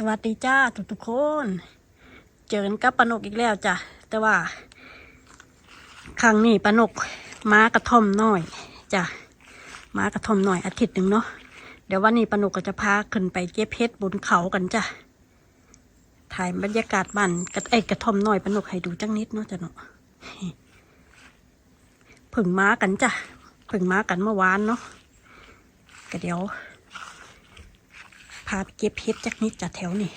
สวัสดีจ้าทุกทุกๆคน เจอกันกับปนกอีกแล้วจ้ะแต่ว่า ครั้งนี้ปนกมากระท่อมน้อยจ้ะมากระท่อมน้อยอาทิตย์หนึ่งเนาะเดี๋ยววันนี้ปนกก็จะพาขึ้นไปเก็บเพชรบนเขากันจ้ะถ่ายบรรยากาศบ้านกระไอกระท่อมน้อยปนกให้ดูจังนิดเนาะจ้ะเนาะเพิ่งม้ากันจ้ะเพิ่งม้ากันเมื่อวานเนาะก็เดี๋ยว พาไปเก็บเห็ดจากนิดจากแถวนี่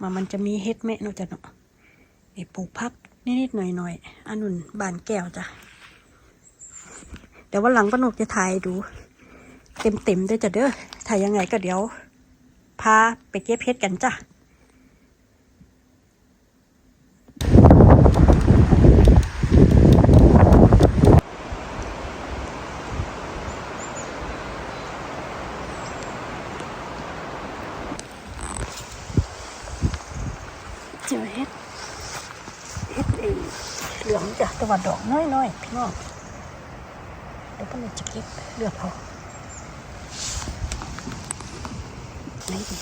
มามันจะมีเห็ดแม่เนาะจ้ะเนาะไอ้ปลูกพักนิดๆหน่อยๆอันนุ่นบานแก้วจ้ะเดี๋ยววันหลังป้านกจะถ่ายดู เต็มๆด้วยจ้ะเด้อถ่ายยังไงก็เดี๋ยวพาไปเก็บเห็ดกันจ้ะเจอเห็ดเห็ดไอ้เหลืองจ้ะแตะ วันดอกน้อยๆพี่น้องเดี๋ยวป้านกจะเก็บเลือกเอาไหนดี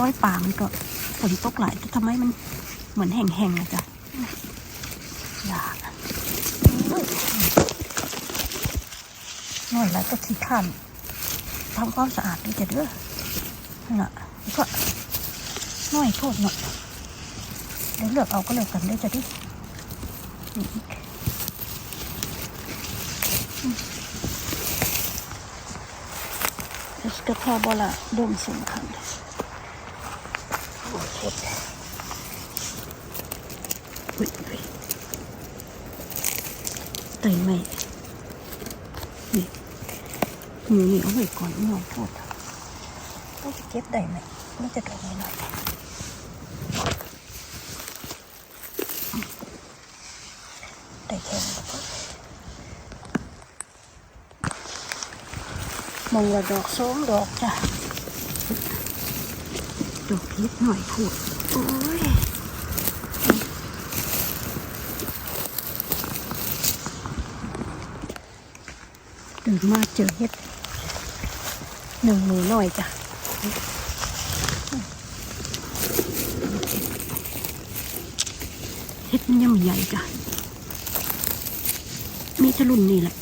ร้อยป่ามันก็ฝนตกหลายทำไมมันเหมือนแห้งๆนะจ๊ะอยากอะอุ้ยน้อยแล้วก็ขี้ข้านทำความสะอาดด้วยจะเด้อนั่นน่ะแล้ว ก็น้อยโทษหน่อยเดี๋ยวเลือกเอาก็เลือกกันได้จะดินี่อีก Jag ska ta bara de som kan. Oj, oj. oj. ไต่ไม่นี่นี่เอาไว้ก่อนไม่เอาโทษต้ องจะเก็บได้ไหมมันจะดอกหน่อยได้แค่นี้ก็มองว่าดอกสองดอกจ้ะดอกนิดหน่อยพูดโอ้ยเดินมาเจอเห็ดหนึ่งหนูหน่อยจ้ะ เห็ดมันยังใหญ่จ้ะ มีแตะลุนนี่แหละ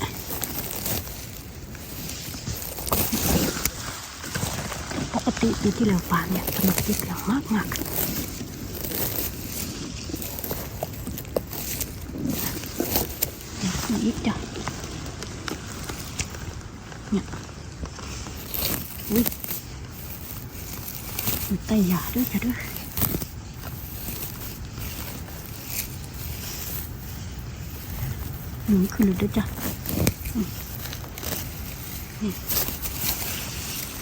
ปกติปีที่แล้วป่าเนี่ยทำไมติดแล้วมากมากเดี๋ยวมีอีกจ้ะเนี่ยอุ้ย มันไตหยาด้วยจ้ะด้วยหนุนขึ้นเลยด้วยจ้ะอืมนี่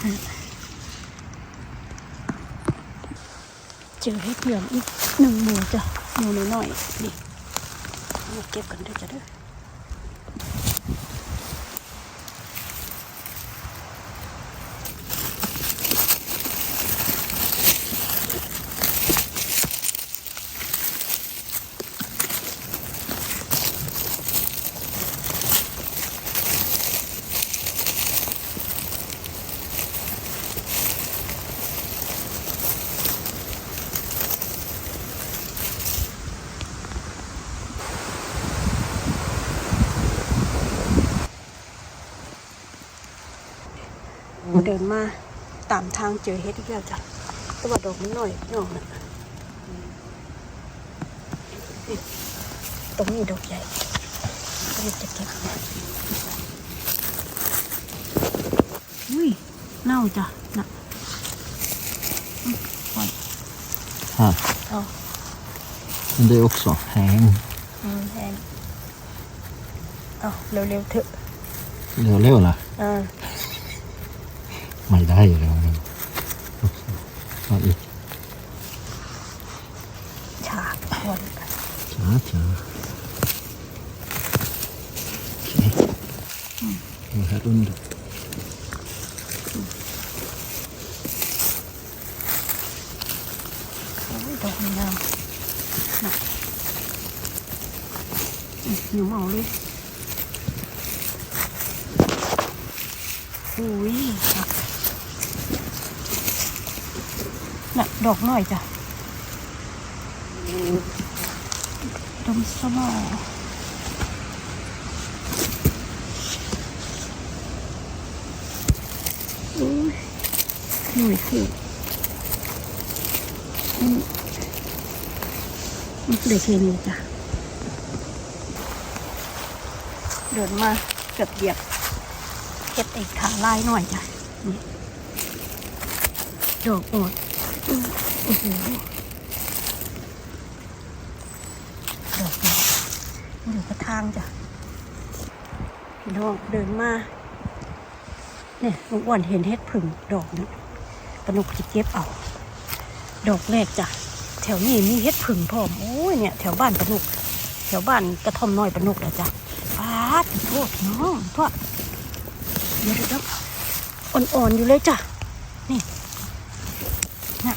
ฮะ เจอให้เพื่อนอีกหนึ่งหมูจ้ะหมูน้อยๆนี่มาเก็บกัน ด้วยจ้ะเด้อเดินมาตามทางเจอเฮ็ดอีกแล้วจ้ะแตัวาดอกมันหน่อยน้องนะนี่ตรงนี้ดอกใหญ่ก็เลยจะเก็บมาอุ้ยเน่าจ้ะน่ะอืมปล่อย Här. เอา Men det är också häng. อืมแพงเอาเร็วๆเถอะ ร็วๆล่ะ อ่า ไม่ได้แล้วนะเอาอีกฉากคนช้าช้าโอเคดู här under โอ้ยดอกงามน่ะอืมหนูเอาเลยอุ้ยครับน่ะ ดอกน้อยจ้ะดมสมออุ้ยหน่อยคืออืมมันเลยเคมีจ้ะเดินมาเกือบเหยียบเก็บไอ้ขาลายหน่อยจ้ะนี่ดอกอด ดอโอ้โหดอกนี้อยู่กระทางจ้ะพี่น้องเดินมา เนี่ยลุงอ้วนเห็นเห็ดผึ่งดอกนี้กระนุกจะเก็บเอา ดอกแรกจ้ะ แถวนี้มีเห็ดผึ่งพร้อม โอ้ยเนี่ย แถวบ้านปนุก แถวบ้านกระท่อมน้อยปนุกแล้วจ้ะป้าดโทษน้องพ่อเดี๋ยวเดี๋ยวอ่อนๆอยู่เลยจ้ะ นี่นะ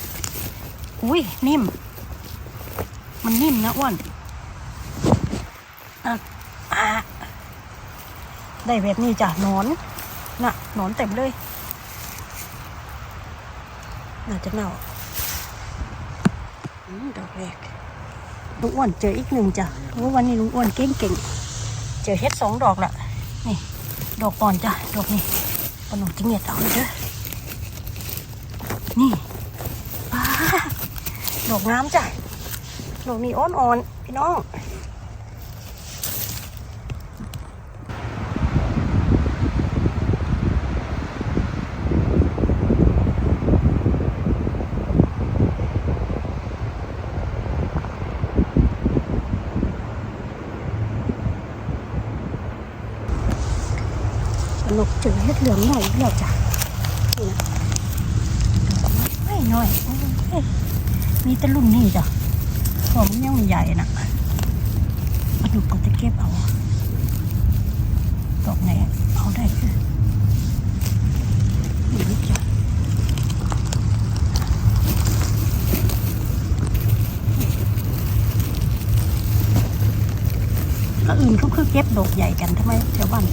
อุ้ยนิ่ม มันนิ่มนะอ้วนอะอะได้แบบนี้จ้ะนอนน่ะนอนเต็มเลย น่าจะเน่าอืมดอกแรกลุงอ้วนเจออีกหนึ่งจ้ะโอ้วันนี้ลุงอ้วนเก่งๆเจอเฮ็ดสองดอกละนี่ ดอกอ่อนจ้ะ ดอกนี้ปนมจิงเงียดเอาเลยเด้อ นี่ป้า ดอกน้ำจ้ะดอกนี้อ่อนๆพี่น้องสนุกเจอเห็ดเหลืองหน่อยอีกแล้วจ้ะนี่นะไม่หน้อย มีแต่รุ่นนี้จ้ะของมันยังใหญ่นะสนุกก็จะเก็บเอาดอกไหนเอาได้คือนี่จ้ะก็อื่นเขาคือเก็บดอกใหญ่กันทำไมแถวบ้าน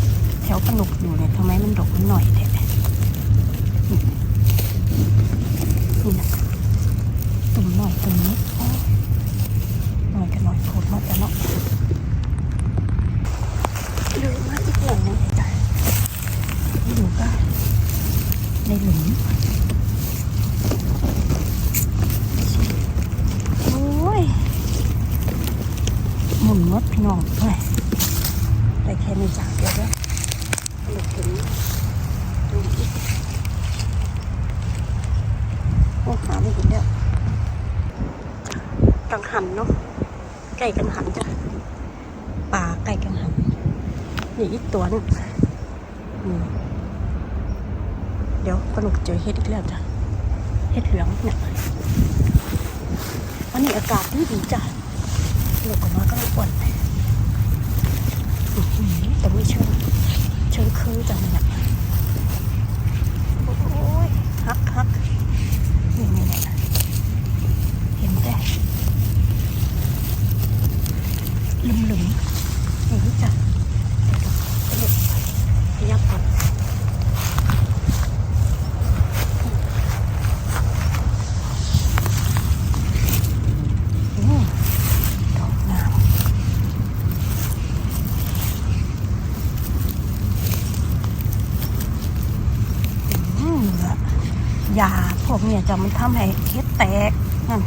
แถวปนุกอยู่เนี่ยทำไมมันดอกมันหน่อยแท้นี่นะ ตรงนี้หน่อยกันหน่อยโคตรมากจะเนาะเยอะมากอีกหน่อยหนึงจ้ะนี่ดูก็ในหลุมโอ้ยหมุนมดพี่น้องเฮ้ยได้แค่นี้จ้ะเดี๋ยวเดี๋ยว หลุดถึงดูอีกโอ้หาไม่เห็นแล้วกัง หันเนาะไก่กังหันจ้ะป่าไก่กังหันนี่อีกตัวหนึงนี่เดี๋ยวปนุกเจอเห็ดอีกแล้วจ้ะเห็ดเหลืองเนี่ยวันนี้อากาศดีดีจ้ะลูกออกมาก็ไม่ปวดแต่ไม่เชื่อเชิงคือจังเนี่ยโอ้ยฮักฮักนี่นี่นี่เห็นแต่ ลุมหลุมนี่จ้ะขยับก่อนอืมยาพวกเนี้ยจะมันทำให้เฮ็ดแตกนั่น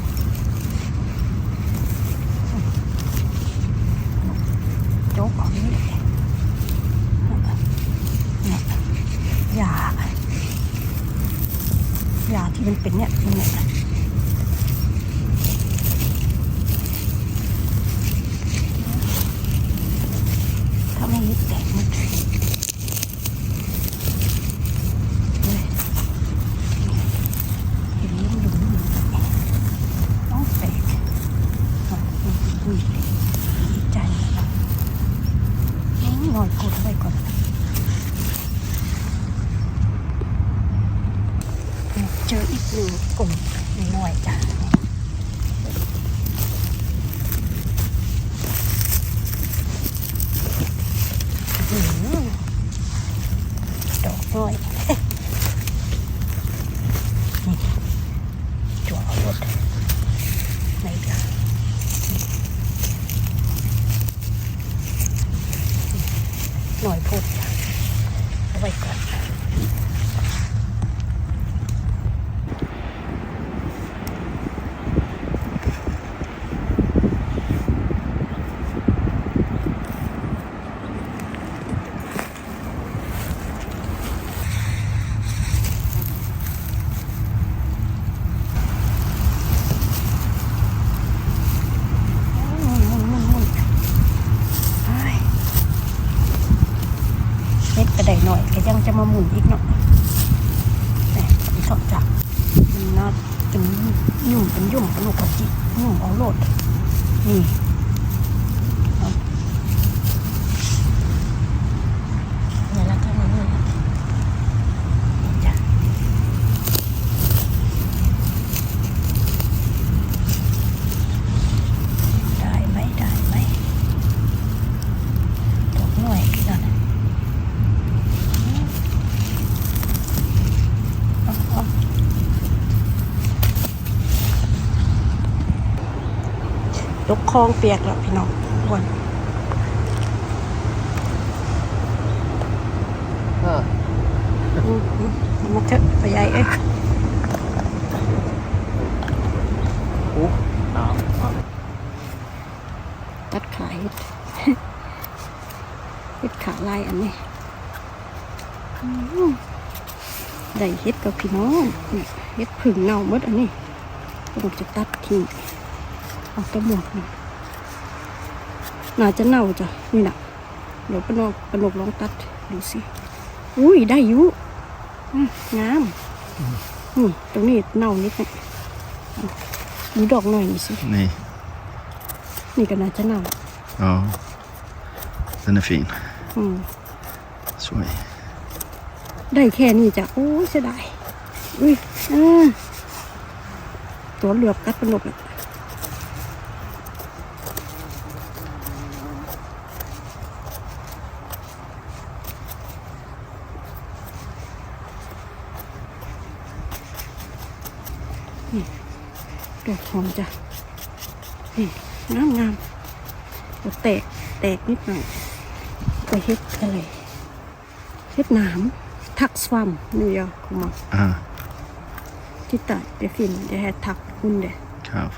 โจ๊กออกนี่เนี่ยยา ยาที่มันเป็นเนี่ยเนี่ยทำให้เฮ็ดแตกหมันเลยเห็นลุ่มลุ่มลุ่มต้องแตกอะอุ้ยอุ้ยดีใจนะนี่หน่อยกดไว้ก่อนเจออีกหนึ่งกลุ่มหน่อยๆจ้ะ อื้อหือดอกน้อย เฮ็ดกระไดหน่อยก็ยัง จะมาหมุนอีกเนาะแหมอีกสอบจับมันน่าจะยุ่มเป็นยุ่มเป็นลูกกระจิยุ่มเอาโลดนี่เอาเนี่ยแล้วก็มาเนี่ยนี่จ้ะได้ไหมได้ไหมตกหน่วยกันนะเอาเอายกค ลองเปียกแล้วพี่น้องวันอ่าอืมอืมมาเถอะไปใหญ่เอ้ยโอ้หนาวตัดขาเฮ็ดเฮ็ดขาลายอันนี้อืมได้เฮ็ดกับพี่น้องนี่เฮ็ดผึ่งเน่าหมดอันนี้ผมจะตัดทิ้งเอาแตะหมวกนี่ น่าจะเน่าจ้ะนี่นะเดี๋ยวปนกปนกลองตัดดูสิอุ้ยได้อยู่อืมงามนี่ตรงนี้เน่านิดนึงเอาดูดอกหน่อยนี่สินี่นี่ก็น่าจะเน่า ja den är fin อืม s วยได้แค่นี้จ้ะ โอ้ยเสียดาย อุ้ยเออตัวเหลือบกัดปนกเลยนี่ ดอกหอมจ้ะนี่งามงามตัวแตกแตกนิดหน่อยไปเฮ็ดอะไรเฮ็ดหนามทักสวัมนี่ยคุมา ah ที่ตัดเดฟินเดแฮทักคุณเด kav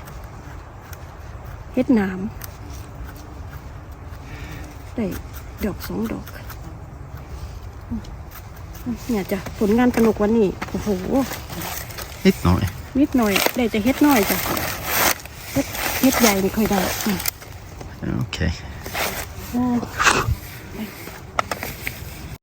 เฮ็ดหนามได้ดอกสองดอกอืมเนี่ยจ้ะผลงานสนุกวันนี้โอ้โห lite noj นิ ดหน่อยได้จะเฮ็ดน้อยจ้ะเฮ็ดเฮ็ดใหญ่ไม่ค่อยได้โอเค